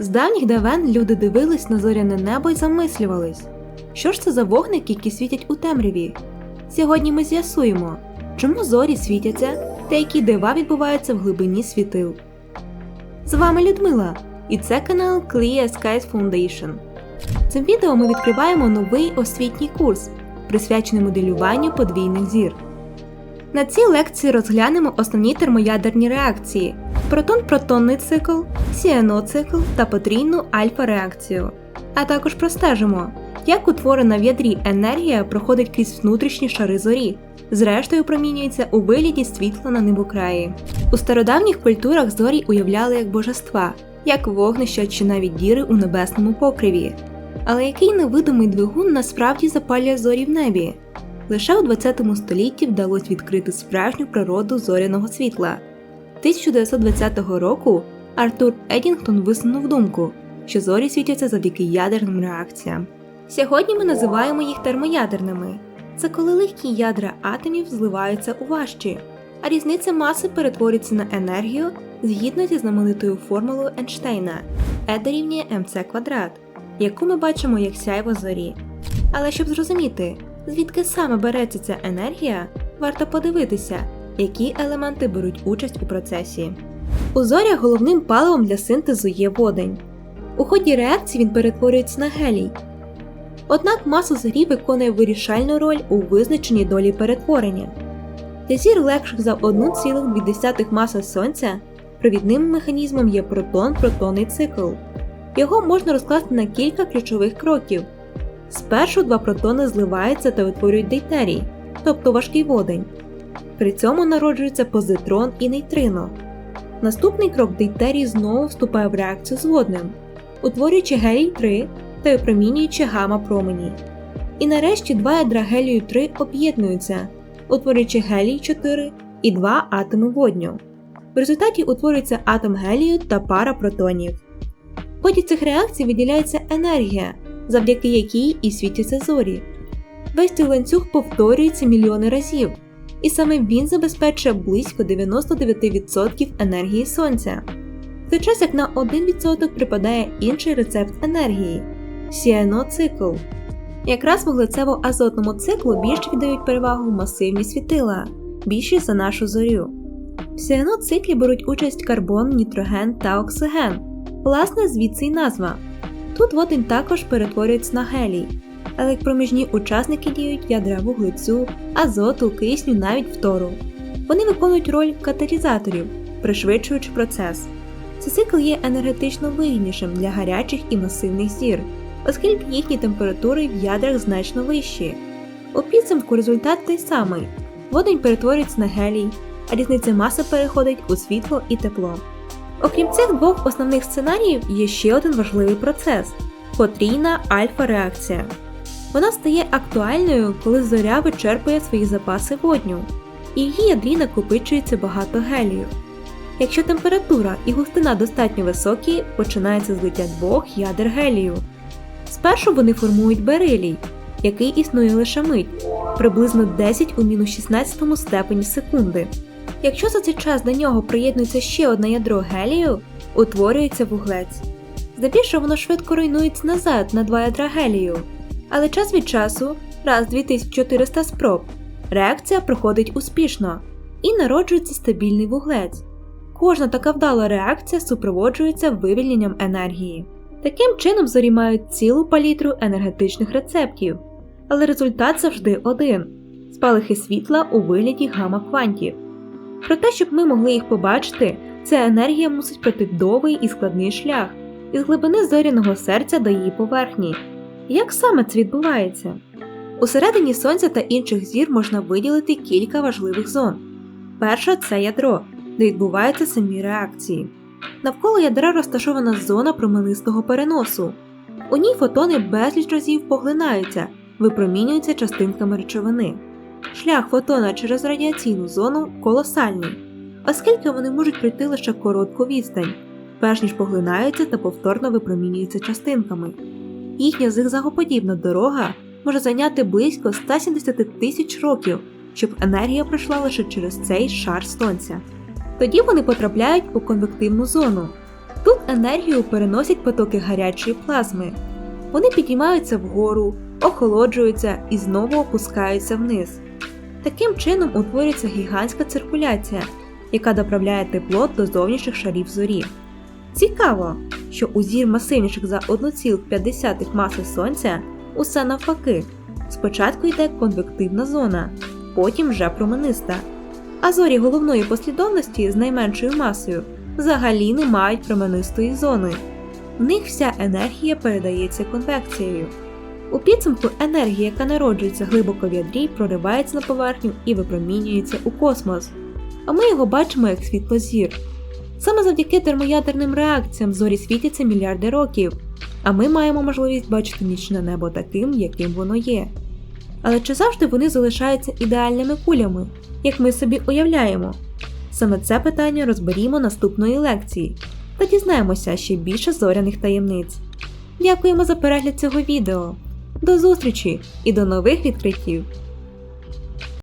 З давніх давен люди дивились на зоряне небо і замислювались, що ж це за вогники, які світять у темряві. Сьогодні ми з'ясуємо, чому зорі світяться та які дива відбуваються в глибині світил. З вами Людмила, і це канал Clear Skies Foundation. Цим відео ми відкриваємо новий освітній курс, присвячений моделюванню подвійних зір. На цій лекції розглянемо основні термоядерні реакції: протон-протонний цикл, сіано-цикл та потрійну альфа-реакцію. А також простежимо, як утворена в ядрі енергія проходить крізь внутрішні шари зорі, зрештою промінюється у вигляді світла на небокраї. У стародавніх культурах зорі уявляли як божества, як вогнища чи навіть діри у небесному покриві. Але який невидимий двигун насправді запалює зорі в небі? Лише у 20 столітті вдалося відкрити справжню природу зоряного світла. 1920 року Артур Едінгтон висунув думку, що зорі світяться завдяки ядерним реакціям. Сьогодні ми називаємо їх термоядерними. Це коли легкі ядра атомів зливаються у важчі, а різниця маси перетворюється на енергію згідно зі знаменитою формулою Ейнштейна E дорівнює mc квадрат, яку ми бачимо як сяйво зорі. Але щоб зрозуміти, звідки саме береться ця енергія, варто подивитися, які елементи беруть участь у процесі. У зорях головним паливом для синтезу є водень. У ході реакції він перетворюється на гелій. Однак маса зорі виконує вирішальну роль у визначенні долі перетворення. Для зір легших за 1,2 маса Сонця провідним механізмом є протон-протонний цикл. Його можна розкласти на кілька ключових кроків. Спершу два протони зливаються та утворюють дейтерій, тобто важкий водень. При цьому народжується позитрон і нейтрино. Наступний крок дейтерій знову вступає в реакцію з водним, утворюючи гелій 3 та випромінюючи гама промені. І нарешті два ядра гелію 3 об'єднуються, утворюючи гелій 4 і два атоми водню. В результаті утворюється атом гелію та пара протонів. В ході цих реакцій виділяється енергія, завдяки якій і світяться зорі. Весь цей ланцюг повторюється мільйони разів, і саме він забезпечує близько 99% енергії сонця. В той час як на 1% припадає інший рецепт енергії сіано-цикл. Якраз вуглецево-азотному циклу більше віддають перевагу масивні світила, більші за нашу зорю. В сіано-циклі беруть участь карбон, нітроген та оксиген. Власне, звідси й назва. Тут водень також перетворюється на гелій, проміжні учасники діють ядра вуглецю, азоту, кисню, навіть фтору. Вони виконують роль каталізаторів, пришвидшуючи процес. Цей цикл є енергетично вигіднішим для гарячих і масивних зір, оскільки їхні температури в ядрах значно вищі. У підсумку результат той самий: водень перетворюється на гелій, а різниця маси переходить у світло і тепло. Окрім цих двох основних сценаріїв, є ще один важливий процес потрійна альфа-реакція. Вона стає актуальною, коли зоря вичерпує свої запаси водню, і її ядрі накопичується багато гелію. Якщо температура і густина достатньо високі, починається злиття двох ядер гелію. Спершу вони формують берилій, який існує лише мить, приблизно 10 у мінус 16 степені секунди. Якщо за цей час до нього приєднується ще одне ядро гелію, утворюється вуглець. Здебільшого воно швидко руйнується назад на два ядра гелію, але час від часу, раз 2400 спроб, реакція проходить успішно і народжується стабільний вуглець. Кожна така вдала реакція супроводжується вивільненням енергії. Таким чином зорі мають цілу палітру енергетичних рецептів, але результат завжди один спалахи світла у вигляді гамма-квантів. Про те, щоб ми могли їх побачити, ця енергія мусить пройти довгий і складний шлях із глибини зоряного серця до її поверхні. Як саме це відбувається? Усередині сонця та інших зір можна виділити кілька важливих зон. Перша це ядро, де відбуваються самі реакції. Навколо ядра розташована зона променистого переносу. У ній фотони безліч разів поглинаються, випромінюються частинками речовини. Шлях фотона через радіаційну зону колосальний, оскільки вони можуть пройти лише коротку відстань, перш ніж поглинаються та повторно випромінюються частинками. Їхня зигзагоподібна дорога може зайняти близько 170 тисяч років, щоб енергія пройшла лише через цей шар сонця. Тоді вони потрапляють у конвективну зону. Тут енергію переносять потоки гарячої плазми. Вони підіймаються вгору, охолоджуються і знову опускаються вниз. Таким чином утворюється гігантська циркуляція, яка доправляє тепло до зовнішніх шарів зорі. Цікаво, що у зір масивніших за 1,5 маси Сонця усе навпаки. Спочатку йде конвективна зона, потім вже промениста. А зорі головної послідовності з найменшою масою взагалі не мають променистої зони. В них вся енергія передається конвекцією. У підсумку енергія, яка народжується глибоко в ядрі, проривається на поверхню і випромінюється у космос. А ми його бачимо як світло зір. Саме завдяки термоядерним реакціям зорі світяться мільярди років, а ми маємо можливість бачити нічне небо таким, яким воно є. Але чи завжди вони залишаються ідеальними кулями, як ми собі уявляємо? Саме це питання розберімо наступної лекції та дізнаємося ще більше зоряних таємниць. Дякуємо за перегляд цього відео. До зустрічі і до нових відкриттів!